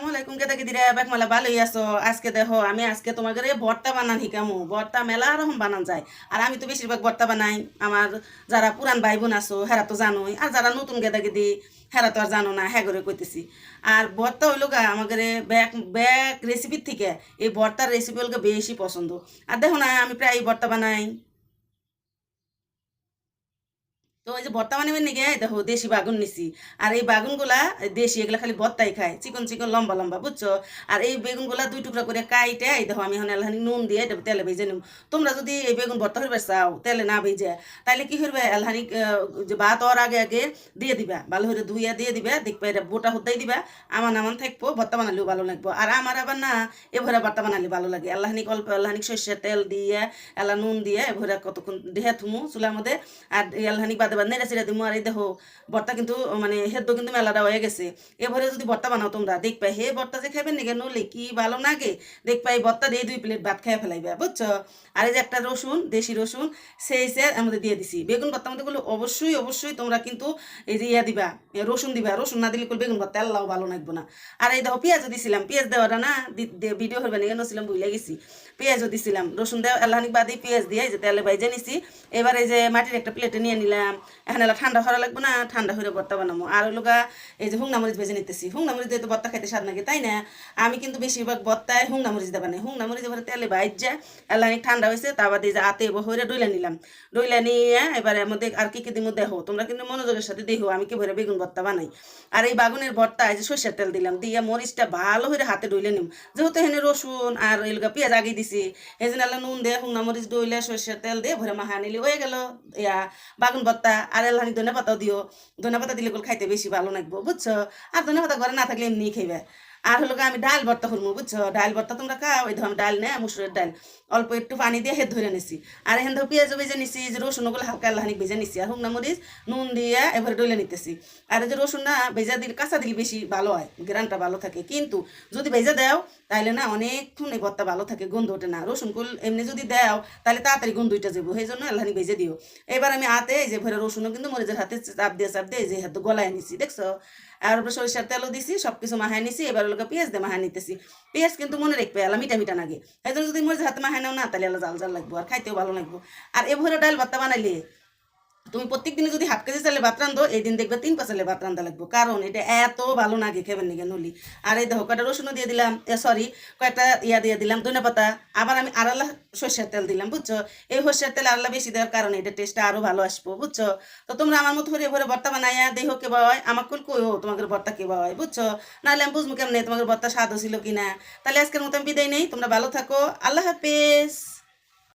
আসসালামু আলাইকুম কি দিরা ব্যাক মালা ভালোই আছো। আজকে দেখো, আমি আজকে এই ভর্তা বানান শিকামু। ভর্তা মেলা রকম বানান যায়। আর আমি তো বেশিরভাগ ভর্তা বানাই। আমার যারা পুরান ভাই বোন আছো হেরা তো জানোই। আর যারা নতুন গেদা গেদি হেরা তো আর জানো না হ্যাঁ করে কইতেছি। আর ভর্তা হইল গা আমাদের ব্যাক ব্যাক রেসিপির থেকে। এই ভর্তার রেসিপি হলো গা বেশি পছন্দ আর দেখো না, আমি প্রায় ভর্তা বানাই। তো এই যে ভর্তা বানাবেন নাকি দেখো দেশি বাগুন নিছি। আর এই বাগুনগুলা দেশি, এগুলা খালি ভর্তাই খায়। চিকন চিকন, লম্বা লম্বা, বুঝছ? আর এই বেগুনগুলা দুই টুকরা করে কাইটে, এই দেখো আমি এখন এলহানি নুন দিয়ে এটা তেলে ভেজে নিম। তোমরা যদি এই বেগুন ভর্তা করবে চাও, তেলে না ভেজে, তাইলে কি করবে এলহানি যে ভাত হওয়ার আগে আগে দিয়ে দিবা। ভালো করে ধুইয়া দিয়ে দিবা, দেখবে এটা বোটা হতেই দিবা। আমার নামান থাকব, ভর্তা বানালেও ভালো লাগবো। আর আমার আবার না, এভরে ভর্তা বানালে ভালো লাগে। আল্লাহানিক অল্প আল্লাহানিক সর্ষের তেল দিয়ে, এলা নুন দিয়ে এভরে কতক্ষণ দেহে থুমু চুলার মধ্যে। আর আল্লাহানিক বাদে বাদ নেড়ে চিরা দিমু আর এই দেখো ভর্তা কিন্তু মানে হেদ্দ কিন্তু মেলাটা হয়ে গেছে। এবারে যদি ভর্তা বানাও তোমরা দেখবে হে ভর্তা যে খাবেন নাকি নলে কি ভালো লাগে দেখবে এই ভর্তা দিয়ে দুই প্লেট ভাত খেয়ে ফেলাইবে, বুঝছ? আর এই যে একটা রসুন, দেশি রসুন, সেই সে আমাদের দিয়ে দিছি। বেগুন ভর্তা মধ্যে গুলো অবশ্যই অবশ্যই তোমরা কিন্তু এই যে ইয়া দিবা রসুন দিবা। রসুন না দিলে বেগুন ভর্তা আল্লাহ ভালো লাগবো না। আর এই দেখো, পেঁয়াজও দিছিলাম। পেঁয়াজ দেওয়াটা না ভিডিও করবে না কেন ছিলাম বুঝলে গেছি। পেঁয়াজও দিছিলাম। রসুন দেওয়া আল্লাহানিক বাদি পেঁয়াজ দিয়ে যে তেলে বাইজে নিছি। এবার এই যে মাটির একটা প্লেটে নিয়ে নিলাম। এখানে ঠান্ডা করা লাগবে না, ঠান্ডা হয়ে ভর্তা বানাবো আর হলো এই যে হুংনা মরিচ ভেজে নিতেছি। হুংনা মরিচ দিয়ে তো ভর্তা খাইতে স্বাদ লাগে তাই না? আমি কিন্তু বেশিরভাগ ভর্তায় হুংনা মরিচ দেবা নাই হুংনা মরিচ এবার তেলে বাইজা এলাহানিক ঠান্ডা হয়েছে তারপর দিয়ে যে আতে হয়ে ডইলা নিলাম। ডইলা নিয়ে এবার এর মধ্যে আর কি কি দিমো দেখো তোমরা কিন্তু মনোযোগের সাথে দেখো আমি কি ভরে বেগুন ভর্তা বানাই। আর এই বাগুনের ভর্তা, এই যে সর্ষের তেল দিলাম, দিয়ে মরিচটা ভালো করে হাতে ডইলে নিম। যেহেতু এখানে রসুন আর এলগা পেঁয়াজ আগে দিছি, এই জন্য নুন দিয়ে হুংনা মরিচ ডইলে সর্ষের তেল দিয়ে ভরে মাহা নিলে। হয়ে গেল, ইয়া, বাগুন ভর্তা। আর এলাহানি ধনে পাতাও দিও। ধনে পাতা দিলে খাইতে বেশি ভালো লাগবো বুঝছ? আর ধনে পাতা ঘরে না থাকলে এমনি খাইবে। আর হলো আমি ডাল ভর্তা করব, বুঝছ? ডাল ভর্তা তোমরা খাও ওই ধরুন ডাল নেই, মুসুরের ডাল। অল্প একটু পানি দিয়ে হেদ ধরে নিছি। আর এখান থেকে পেঁয়াজও ভেজে নিছি যে রসুন ওগুলো হালকা আল্লাহানি ভেজে নিছি। আর হুকনা মরিচ, নুন দিয়ে এবারে ডলে নিতেছি। আর যে রসুন না ভেজা দিলে, কাঁচা দিলে বেশি ভালো হয়, গ্রানটা ভালো থাকে। কিন্তু যদি ভেজে দাও তাহলে না অনেকক্ষণ এই ভর্তা ভালো থাকে, গন্ধ ওঠে না। রসুন কুল এমনি যদি দাও তাহলে তাড়াতাড়ি গন্ধ উঠে যাব। সেই জন্য আল্লাহানি ভেজে দিও। এবার আমি হাতে এই যে ভরে রসুনও কিন্তু মরিচের হাতে চাপ দিয়ে চাপ দিয়ে যে হাতে গলায় নিছি, দেখছ? আর সরিষার তেলও দিছি সব কিছু মাহায় নিছি। এবার লোকে পেঁয়াজ দিয়ে নিতেছি। পেঁয়াজ কিন্তু মনে রাখবে, এলা মিঠা মিঠা লাগে এই যদি মরিচের হাতে মাহে নাও না, তাহলে এলা জাল জাল লাগবো, আর খাইতেও ভালো লাগবো। আর এভরে ডাল ভাতটা বানাইলে তুমি প্রত্যেক দিনে যদি হাফ কেজি চালে ভাত রান্ধো, এই দিন দেখবে তিন পাঁচালে ভাত রান্ধা লাগবো। কারণ এটা এত ভালো লাগে খেবেন নাকি নলি? আর এই দেখো, কয়টা রসুনও দিয়ে দিলাম সরি কয়েকটা ইয়া দিয়ে দিলাম, ধনে পাতা। আবার আমি আড়ালা সর্ষের তেল দিলাম, বুঝছ? এই সর্ষের তেল আড়ালা বেশি দেওয়ার কারণে এটা টেস্টটা আরও ভালো আসব, বুঝছ? তো তোমরা আমার মতো করে ভরে ভর্তা বানাইয়া দেখো কে হয় আমার কুল কই হো তোমাদের ভর্তা কে হয় বুঝছ? নাহলে আমি বুঝব কেমন তোমাদের ভর্তা স্বাদ ছিল কিনা। তাহলে আজকের মতো আমি বিদায় নেই, তোমরা ভালো থাকো, আল্লাহ হাফেজ।